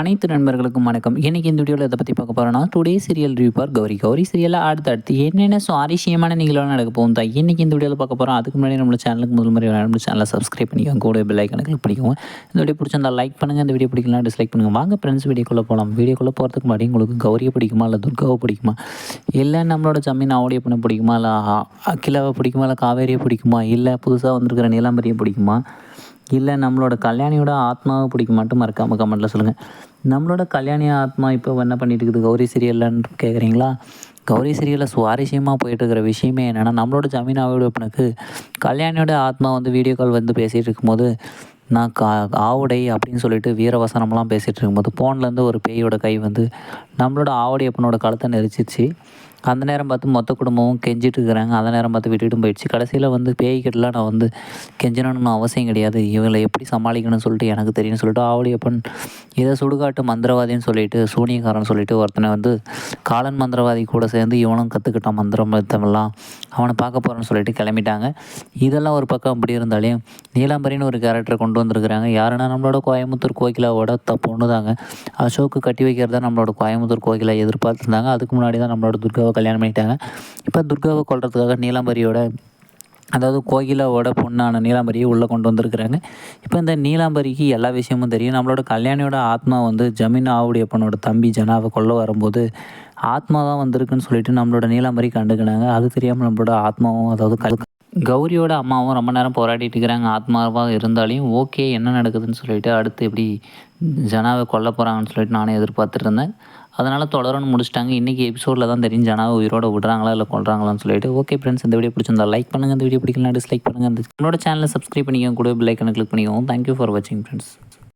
அனைத்து நண்பர்களுக்கும் வணக்கம். இன்றைக்கி இந்த வீடியோவில் இதை பற்றி பார்க்க போகிறோன்னா today serial review for Gowri. Gowri சீரியலில் அடுத்து அடுத்து என்னென்ன சுவாரஸ்யமான நிகழ்வு நடக்க போகும் தான் இன்றைக்கி இந்த வீடியோவில் பார்க்க போகிறோம் அதுக்கு முன்னாடி நம்ம சேனலுக்கு முதல் முறை நம்ம சேனலை சப்ஸ்கிரைப் பண்ணிக்கோங்க. கூட பெல் ஐக்கனை கிளிக் பண்ணிக்கோங்க. இந்த வீடியோ பிடிச்சிருந்தா லைக் பண்ணுங்கள் இந்த வீடியோ பிடிக்கலாம் டிஸ்லைக் பண்ணுங்கள் வாங்க ஃப்ரெண்ட்ஸ் வீடியோக்குள்ளே போகலாம் வீடியோக்குள்ளே போகிறதுக்கு முன்னாடி உங்களுக்கு கௌரியை பிடிக்குமா இல்லை துர்காவை பிடிக்குமா? இல்லை நம்மளோட ஜமீன் ஆவுடைய பண்ண பிடிக்குமா? இல்லை கிழவை பிடிக்குமா? இல்லை காவேரியை பிடிக்குமா? இல்லை புதுசாக வந்திருக்கிற நீலாம்பரியை பிடிக்குமா? இல்லை நம்மளோட கல்யாணியோட ஆத்மாவை பிடிக்க மட்டும் மறக்காமல் கமெண்ட்டில் சொல்லுங்கள் நம்மளோட கல்யாணி ஆத்மா இப்போ என்ன பண்ணிட்டு இருக்குது? கௌரி சீரியல்லன்னு கேட்குறீங்களா கௌரி சீரியலில் சுவாரஸ்யமாக போயிட்டுருக்கிற விஷயமே என்னென்னா நம்மளோட ஜமீன் ஆவிடப்பனுக்கு கல்யாணியோட ஆத்மா வந்து வீடியோ கால் வந்து பேசிகிட்டு இருக்கும்போது நான் கா ஆவுடை அப்படின்னு சொல்லிட்டு வீரவசனம்லாம் பேசிகிட்டு இருக்கும்போது ஃபோன்லேருந்து ஒரு பேயோட கை வந்து நம்மளோட ஆவுடை அப்பனோட கழுத்தை நெரிச்சிச்சு. அந்த நேரம் பார்த்து மொத்த குடும்பமும் கெஞ்சிட்டு இருக்கிறாங்க. அந்த நேரம் பார்த்து விட்டுட்டு போயிடுச்சு. கடைசியில் வந்து பேய்கிட்டலாம் நான் வந்து கெஞ்சணும்னு அவசியம் கிடையாது. இவங்களை எப்படி சமாளிக்கணும்னு சொல்லிட்டு எனக்கு தெரியும்னு சொல்லிட்டு ஆவலியப்பன் இதை சுடுகாட்டு மந்திரவாதின்னு சொல்லிட்டு சூனியக்காரன் சொல்லிட்டு ஒருத்தனை வந்து காலன் மந்திரவாதி கூட சேர்ந்து இவனும் கற்றுக்கிட்டான் மந்திரம் மத்தமெல்லாம் அவனை பார்க்க போகிறேன்னு சொல்லிட்டு கிளம்பிட்டாங்க. இதெல்லாம் ஒரு பக்கம் அப்படி இருந்தாலையும் நீலாம்பரின்னு ஒரு கேரக்டரை கொண்டு வந்திருக்கிறாங்க. யாருன்னா நம்மளோட கோயம்புத்தூர் கோகிலாவோட தப்பு ஒன்று தாங்க அசோக்கு கட்டி வைக்கிறதா நம்மளோட கோயம்புத்தூர் கோகிலா எதிர்பார்த்துருந்தாங்க. அதுக்கு முன்னாடி தான் நம்மளோட துர்காவை கல்யாணம் பண்ணிட்டாங்க. இப்போ துர்காவை கொள்றதுக்காக நீலாம்பரியோட அதாவது கோகிலாவோட பொண்ணான நீலாம்பரியை உள்ளே கொண்டு வந்திருக்கிறாங்க. இப்போ இந்த நீலாம்பரிக்கு எல்லா விஷயமும் தெரியும். நம்மளோட கல்யாணியோட ஆத்மா வந்து ஜமீன் ஆவுடையப்பனோட தம்பி ஜனாவை கொல்ல வரும்போது ஆத்மா தான் வந்திருக்குன்னு சொல்லிட்டு நம்மளோட நீலாம்பரி கண்டுக்கினாங்க. அது தெரியாமல் நம்மளோட ஆத்மாவும் அதாவது கல் கௌரியோட அம்மாவும் ரொம்ப நேரம் போராடிட்டு இருக்கிறாங்க. ஆத்மாவாக இருந்தாலையும் ஓகே என்ன நடக்குதுன்னு சொல்லிட்டு அடுத்து எப்படி ஜனாவை கொல்ல போகிறாங்கன்னு சொல்லிட்டு நானே எதிர்பார்த்துட்டு இருந்தேன். அதனால் தொடரணும் முடிச்சிட்டாங்க. இன்றைக்கி எபிசோடில் தான் தெரியும் உயிரோட விடுறாங்களா இல்லை கொள்றாங்களான்னு சொல்லிட்டு. ஓகே ஃப்ரெண்ட்ஸ் இந்த வீடியோ பிடிச்சிருந்தா லைக் பண்ணுங்கள் இந்த வீடியோ பிடிக்கலாம் டிஸ்லைக் பண்ணுங்கள் அந்த என்னோட சேனலை சப்ஸ்கிரைப் பண்ணிக்கோங்க. கூட பில்லைக்கனை கிளிக் பண்ணிக்கோங்க. தேங்க்யூ ஃபார் வாட்சிங் ஃப்ரெண்ட்ஸ்